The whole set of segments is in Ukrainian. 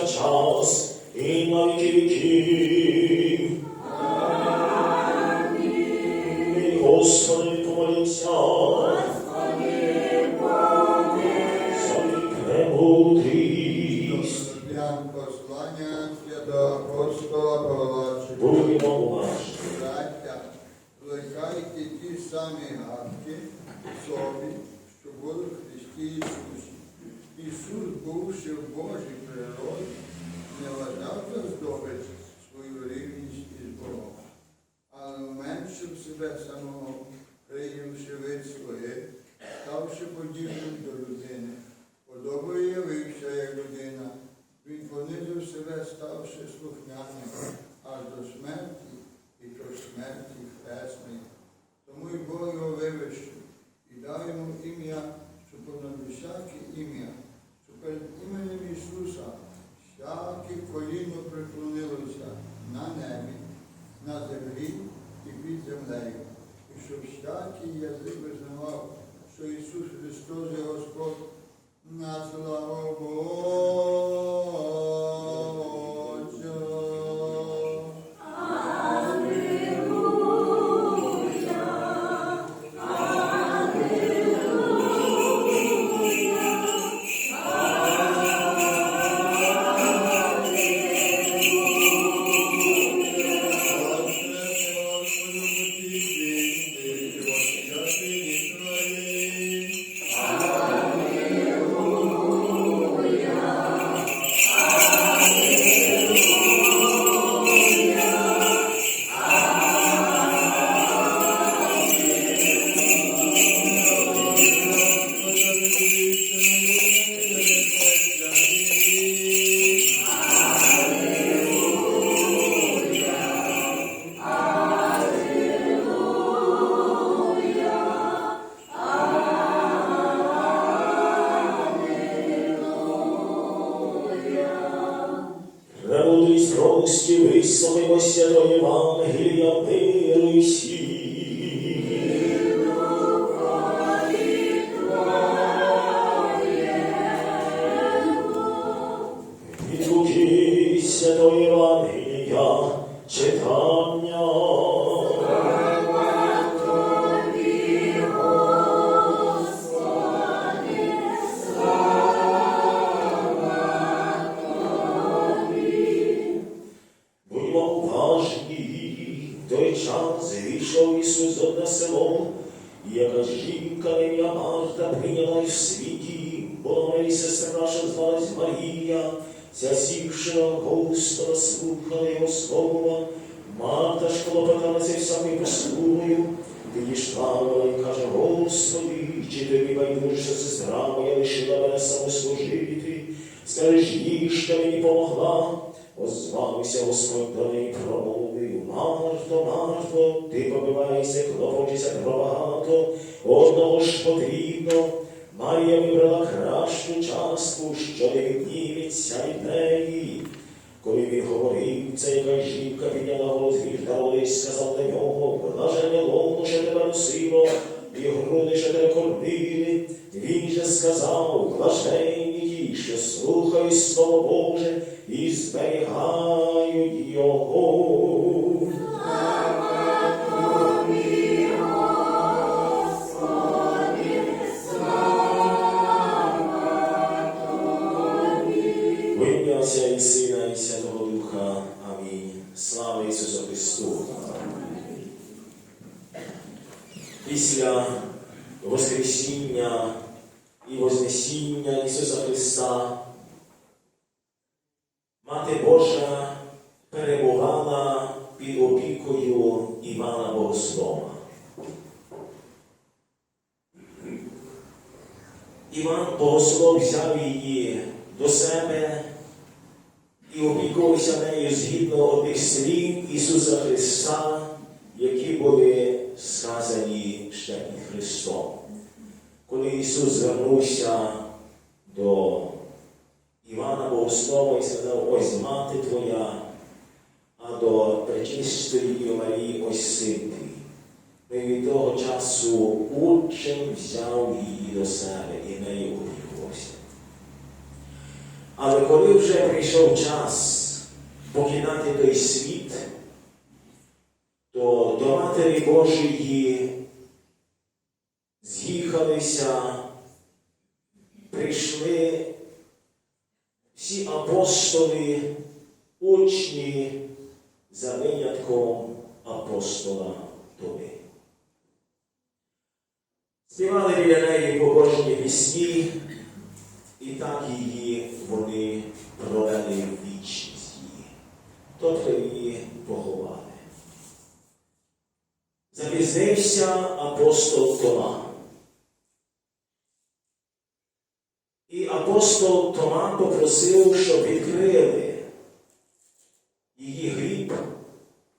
повсякчас і на віки віків. Амінь. Господи, помолімся. Премудрість. Для послання святого апостола Павла Будьмо уважні. браття, плекайте ті самі гадки в собі, що були в Христі Ісусі. Ісус, бувши в Божій себе самого, прийнявши вид своє, ставши подібним до людини. Подобою явився як людина. Він понизив себе, ставши слухняним аж до смерті і до смерті хресної. Тому й Бог його вивищив і дав йому ім'я, що понад всяке ім'я, що перед іменем Ісуса всяке коліно приклонилося на небі, на землі землею. І щоб всякий язик визнавав, що Ісус Христос є Господь, на славу Божу. Musky Visami Vasya Jayvam Hiliyam Deva ж їй, що мені помогла. Озвався Господь до неї промовив, Марто, Марто, ти побиваєшся, клопочешся про багато, одного ж потрібно. Марія вибрала кращу частку, що не відніметься від неї. Коли він говорив, це яка жінка підняла голос віждала і сказав до нього, блажене лоно, що тебе носило, і груди, кормили. Він же сказав, блаженні ті, що слухають Слово Боже і зберігають його. Божа перебувала під опікою Івана Богослова. Іван Богослов взяв її до себе і опікувався нею згідно тих слів Ісуса Христа, які були сказані ще під Христом. Коли Ісус звернувся до Івана Богослова і сказав, ось мати твоя, а до пречистої Марії ось син твій. І від того часу учень взяв її до себе і нею опікувався. Але коли вже прийшов час покидати той світ, то до Матері Божої апостола Томи. Співали біля неї побожні пісні, і так її вони провели в вічність її, тобто її поховали. Запізнився апостол Тома. І апостол Тома попросив, щоб відкрили її гріб,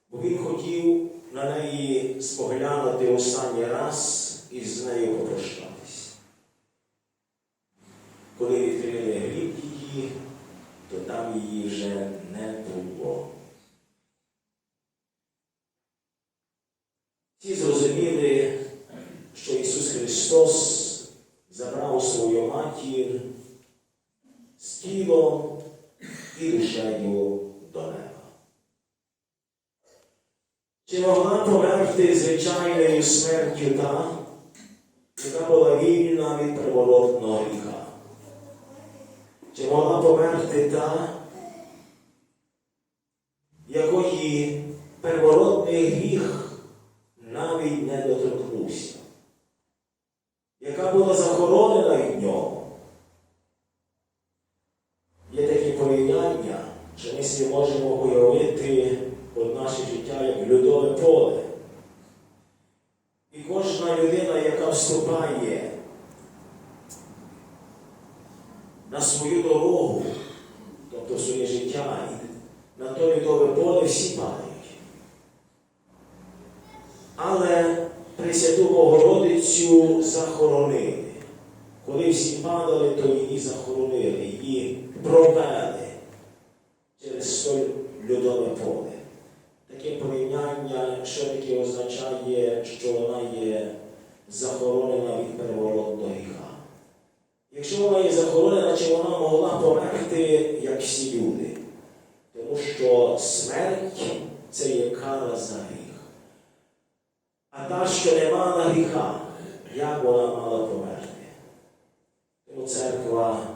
бо він хотів на неї споглянути останній раз і з нею попрощатись. Коли відкрили гріб її, то там її вже не було. Всі зрозуміли, що Ісус Христос забрав свою матір з тілом і душею до неба. Чи могла померти смерті та, яка була вільна від приворотного гріха? Чи могла померти та, якої первородний гріх навіть не доторкнувся, яка була захоронена від нього? Є такі порівняння, що ми собі можемо уявити от наше життя як льодове поле. І кожна людина, яка вступає на свою дорогу, тобто своє життя, на то льодове поле всі падають. Але Пресвяту Богородицю захоронили. Коли всі падали, то її захоронили, її провели через то льодове поле. Таке порівняння що таки означає, що вона є захоронена від первородного гріха. Якщо вона є захоронена, чи вона могла померти, як всі люди? Тому що смерть це є кара за гріх. А та, що не мала гріха, як вона мала померти? Тому церква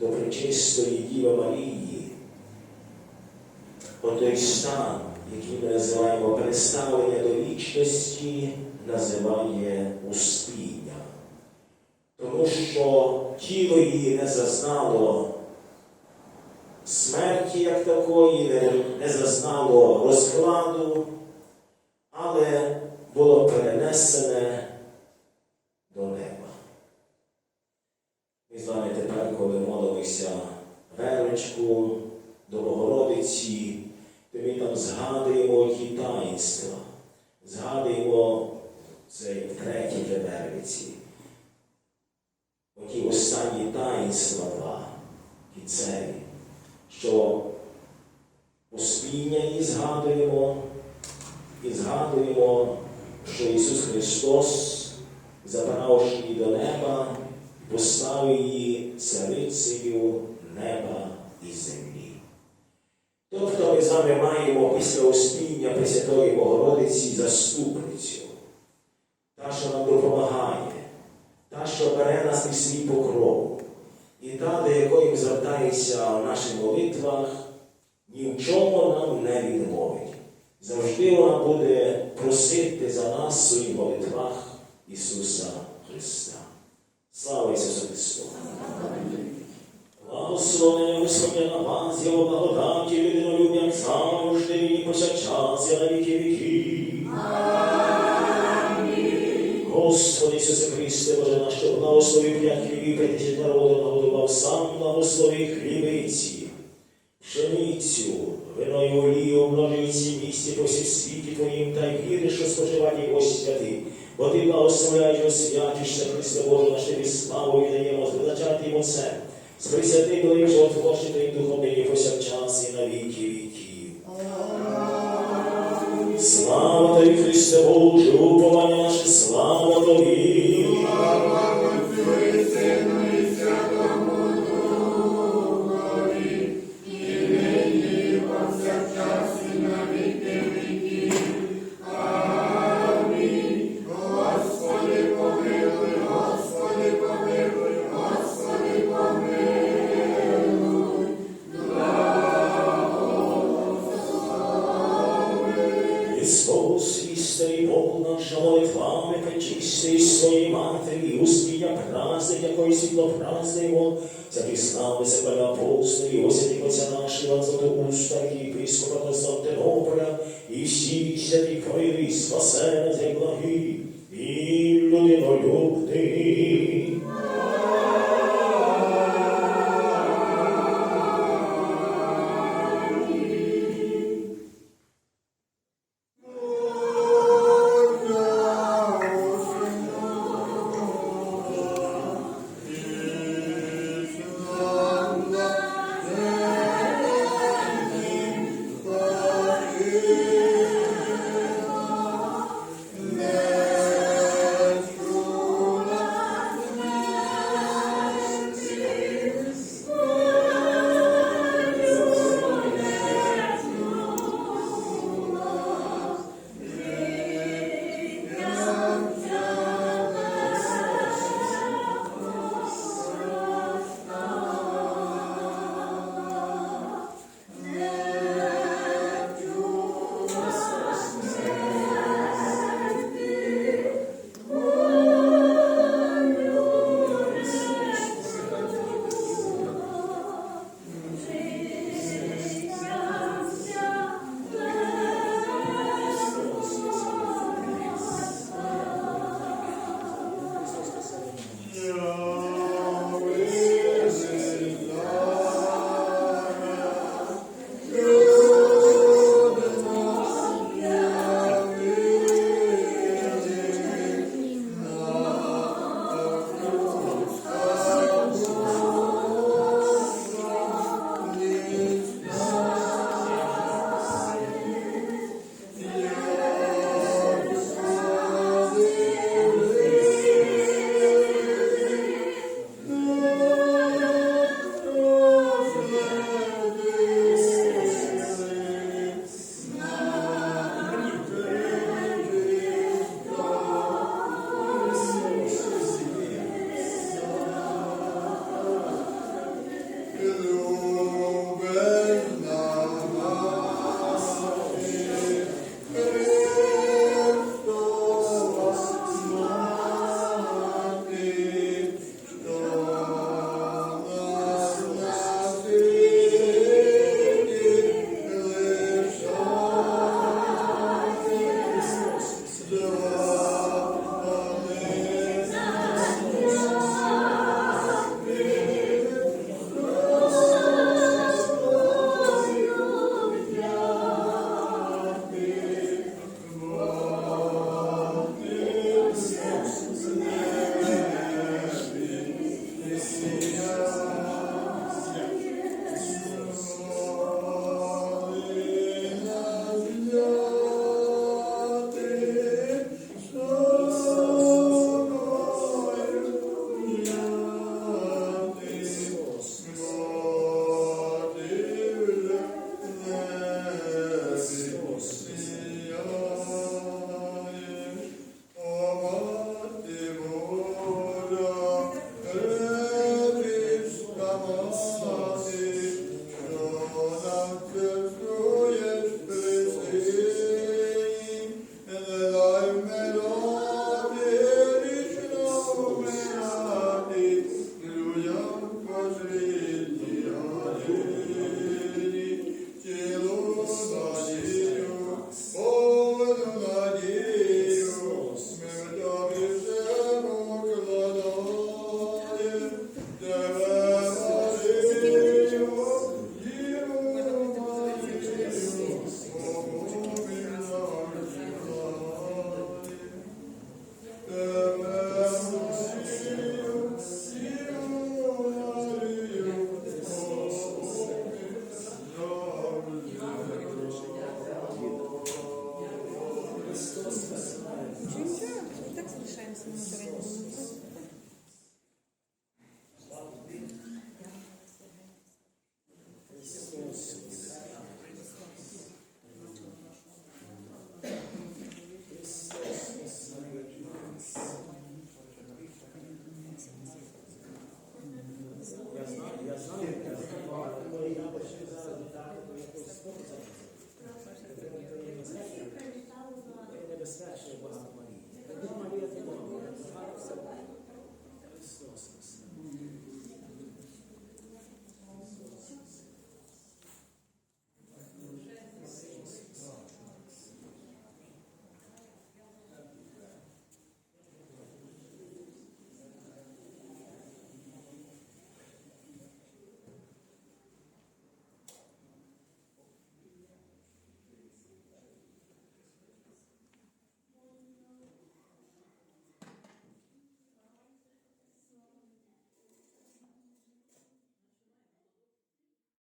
до пречистої Діви Марії, отой стан, який ми називаємо представлення до вічності, називає успіння. Тому що тіло її не зазнало смерті як такої, не, не зазнало розкладу, але було перенесене до неба. Ми з вами тепер, коли молимося верочку до Богородиці, то ми там згадуємо ті таїнства, успіння і згадуємо, і згадуємо, що Ісус Христос, забравши її до неба, поставив її царицею неба і землі. Тобто ми з вами маємо після успіння Пресвятої Богородиці заступницю, та, що нам допомагає, та, що бере нас під свій покров, і та, до якої звертається в наших молитвах, ні в чому нам не відмовить. Завжди вона буде просити за нас своїх молитвах Ісуса Христа. Слава Ісусу Христу! Благословення Господня на вас, Його благодаті, людинолюбням завжди і повсякчас, і на віки віків. Господи Ісусе Христе, Боже наш, що благословив п'ять хлібів, тисяч народу нагодував сам, благослови хлібиці, пшеницю, місці світі Твоїм, та й віри, що споживати його святи. Бо Ти благословляєш освятишся, Христе Боже, наш Тобі славу даємо, звеличати йому це. Твоїм животворчим Твоїм духом, нині повсякчас і на віки віків. Слава Слава Тобі, Христе Боже, уповання наше, слава Тобі.